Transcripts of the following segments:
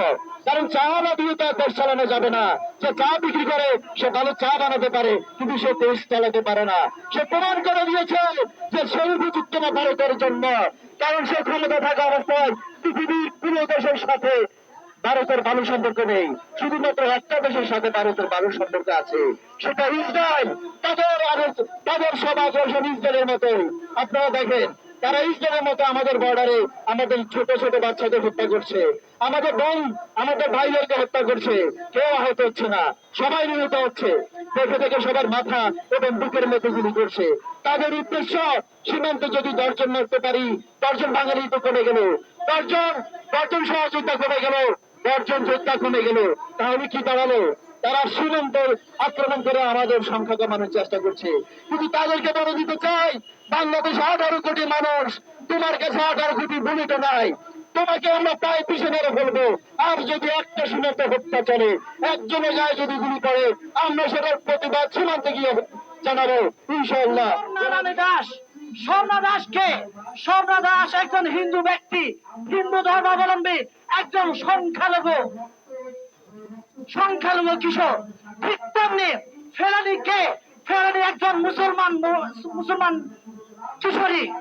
রাখো কারণ চা না দিয়ে তো দেশ চালানো যাবে না। যে চা বিক্রি করে, সে ভালো চা বানাতে পারে, কিন্তু সে দেশ চালাতে পারে না। সে প্রমাণ করে দিয়েছে যে সে উপযুক্ত না ভারতের জন্য। কারণ সে ক্ষমতা থাকা অবস্থায় পৃথিবীর পুরো দেশের সাথে ভারতের ভালো সম্পর্ক নেই। শুধুমাত্র একটা দেশের সাথে ভারতের ভালো সম্পর্ক আছে। সেটা ইসরায়েল। তাদের তাদের সমাজ ইসরায়েলের মতোই। আপনারা দেখেন তারা ইসরায়েলের মতো আমাদের বর্ডারে আমাদের ছোট ছোট বাচ্চাদের হত্যা করছে। আমাদের বোন, আমাদের ভাইদেরকে হত্যা করছে। কেউ আহত হচ্ছে না। সবাই নিহত হচ্ছে। দেখে দেখে সবার মাথা এবং বুকের মধ্যে গুলি করছে। তাদের উদ্দেশ্য, সীমান্ত যদি দর্জন মারতে পারি দর্জন বাঙালি তো কমে গেল। দর্জন দর্জন সহযোগিতা কমে গেল। দর্জন যোদ্ধা কমে গেল। তাহলে কি দাঁড়াল? তারা সীমান্ত আক্রমণ করে আমাদের সংখ্যা কমানোর চেষ্টা করছে। কিন্তু তাদেরকে বলে দিতে চাই, বাংলাদেশে আঠারো কোটি মানুষ, তোমার কাছে আঠারো কোটি ভূমিকা নাই। তোমাকে আমরা প্রায় পিছনে ফেলব। আর যদি একটা সীমান্তে হত্যা চলে একজনের গায়ে যদি গুলি পড়ে আমরা সেটার প্রতিবাদ সীমান্তে গিয়ে জানাব ইনশাল্লাহ দাস স্বর্ণা দাস স্বর্ণা দাস একজন হিন্দু ব্যক্তি, হিন্দু ধর্মাবলম্বী, একজন সংখ্যালঘু। সংখ্যালঘু কিশোর ঠিক তেমনি ফেরানি কে? ফেরানি একজন মুসলমান মুসলমান কিশোরী।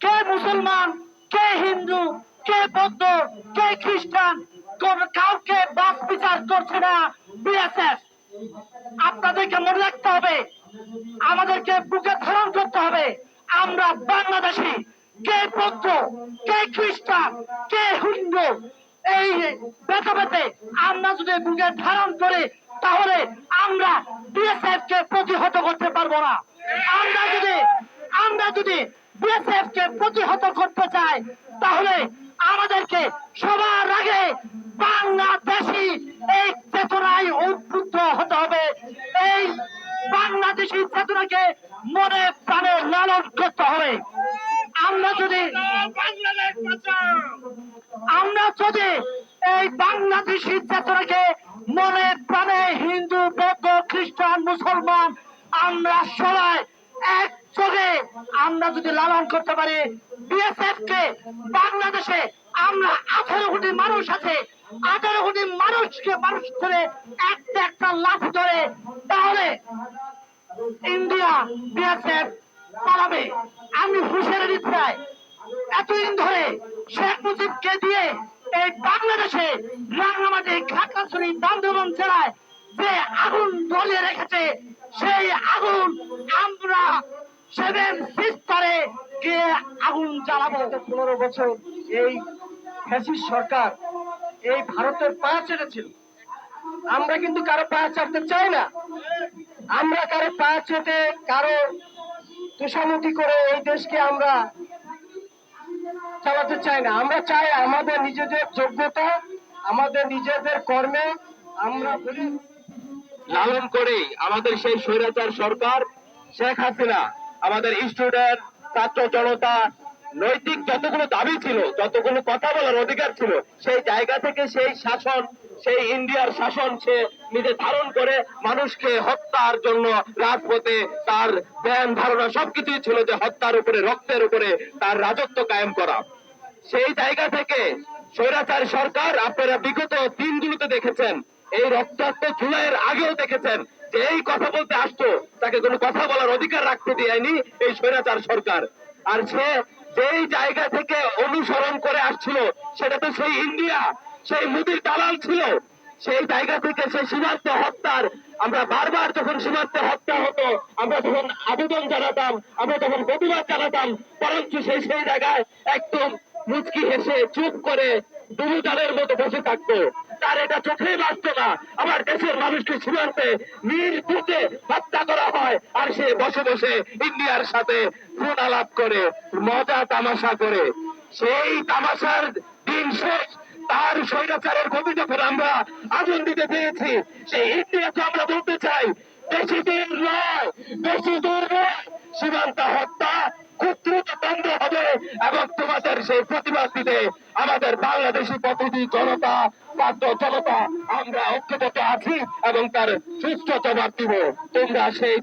কে মুসলমান? কে হিন্দু? কে বৌদ্ধ? কে খ্রিস্টান? কোন- কাউকে বাস বিচার করছে না বিএসএফ। আপনাদেরকে মনে রাখতে হবে, আমাদেরকে বুকে ধারণ করতে হবে, আমরা বাংলাদেশি। কে বৌদ্ধ? কে খ্রিস্টান? কে হিন্দু? এই বেতাবেতে আমরা যদি বুকে ধারণ করি, তাহলে আমরা বিএসএফ কে প্রতিহত করতে পারব না। আমরা যদি আমরা যদি বিএসএফ কে প্রতিহত করতে চাই, তাহলে আমাদেরকে সবার আগে বাংলাদেশি এই চেতনায় উদ্বুদ্ধ হতে হবে। এই বাংলাদেশি চেতনাকে মনে প্রাণে লালন করতে হবে। আমরা যদি আমরা যদি এই বাংলাদেশি চেতনাকে মনে প্রাণে হিন্দু, বৌদ্ধ, খ্রিস্টান, মুসলমান, আমরা সবাই একযোগে আমরা যদি লালন করতে পারি বিএসএফ কে বাংলাদেশে আমরা আঠারো কোটি মানুষ আছে, আঠারো কোটি মানুষকে মানুষ ধরে একটা একটা লাভ ধরে, তাহলে ইন্ডিয়া, বিএসএফ পালাবে। আমি হুঁশিয়ারি দিতে চাই, এতদিন ধরে শেখ মুজিবকে দিয়ে এই বাংলাদেশে রাঙ্গামাটি খাগড়াছড়ি বান্দরবান জেলায় যে আগুন জ্বলিয়ে রেখেছে, সেই আগুন আমরা সেভেন সিস্টারে গিয়ে আগুন জ্বালাবো। পনেরো বছর এই ফ্যাসিস সরকার এই ভারতের পা চেটেছিল আমরা কিন্তু কারও পা চাটতে চাই না। আমরা কারও পা চেটে কারও তোষামতি করে এই দেশকে আমরা চালাতে চাই না। আমরা চাই আমাদের নিজেদের যোগ্যতা, আমাদের নিজেদের কর্মে আমরা লালন করেই আমাদের সেই স্বৈরাচার সরকার, শেখ হাসিনা, আমাদের স্টুডেন্ট, ছাত্র জনতা, নৈতিক যতগুলো দাবি ছিল, যতগুলো কথা বলার অধিকার ছিল, সেই জায়গা থেকে সেই শাসন, সেই ইন্ডিয়ার শাসন সে নিজে ধারণ করে মানুষকে হত্যার জন্য রাজপথে তার ধ্যান ধারণা সবকিছুই ছিল যে হত্যার উপরে, রক্তের উপরে তার রাজত্ব কায়েম করা। সেই জায়গা থেকে স্বৈরাচার সরকার আপনারা বিগত দিনগুলোতে দেখেছেন, এই রক্তাক্ত জুলাইয়ের আগেও দেখেছেন যে এই কথা বলতে আসতো, তাকে কোনো কথা বলার অধিকার রাখতে দেয়নি এই স্বৈরাচার সরকার। আর সে যেই জায়গা থেকে অনুসরণ করে আসছিল, সেটা তো সেই ইন্ডিয়া, সেই মুদির দালাল ছিল। সেই জায়গা থেকে সেই সীমান্তে হত্যার, আমরা বারবার যখন সীমান্তে হত্যা হতো, আমরা তখন আবেদন জানাতাম, আমরা তখন প্রতিবাদ জানাতাম, বরঞ্চ সেই সেই জায়গায় একদম মুচকি হেসে চুপ করে দুরুদানের মতো বসে থাকতো। তার এটা চোখে বাঁচত না। আমার দেশের মানুষকে সীমান্তে নির্বুতে হত্যা করা হয় আর সে বসে বসে ইন্ডিয়ার সাথে ফোন আলাপ করে, মজা তামাশা করে। সেই তামাশার দিন শেষ। তার স্বৈরাচারের যখন আমরা আগুন দিতে পেরেছি। সেই ইন্ডিয়াকে আমরা বলতে চাই বেশি দূর নয় বেশি দূর নয়। সীমান্ত হত্যা এবং তোমাদের সেই প্রতিবাদ দিতে আমাদের বাংলাদেশি প্রতিটি জনতা, বাধ্য জনতা, আমরা ঐক্যবদ্ধ আছি এবং তার সুস্থ জবাব দিব। তোমরা সেই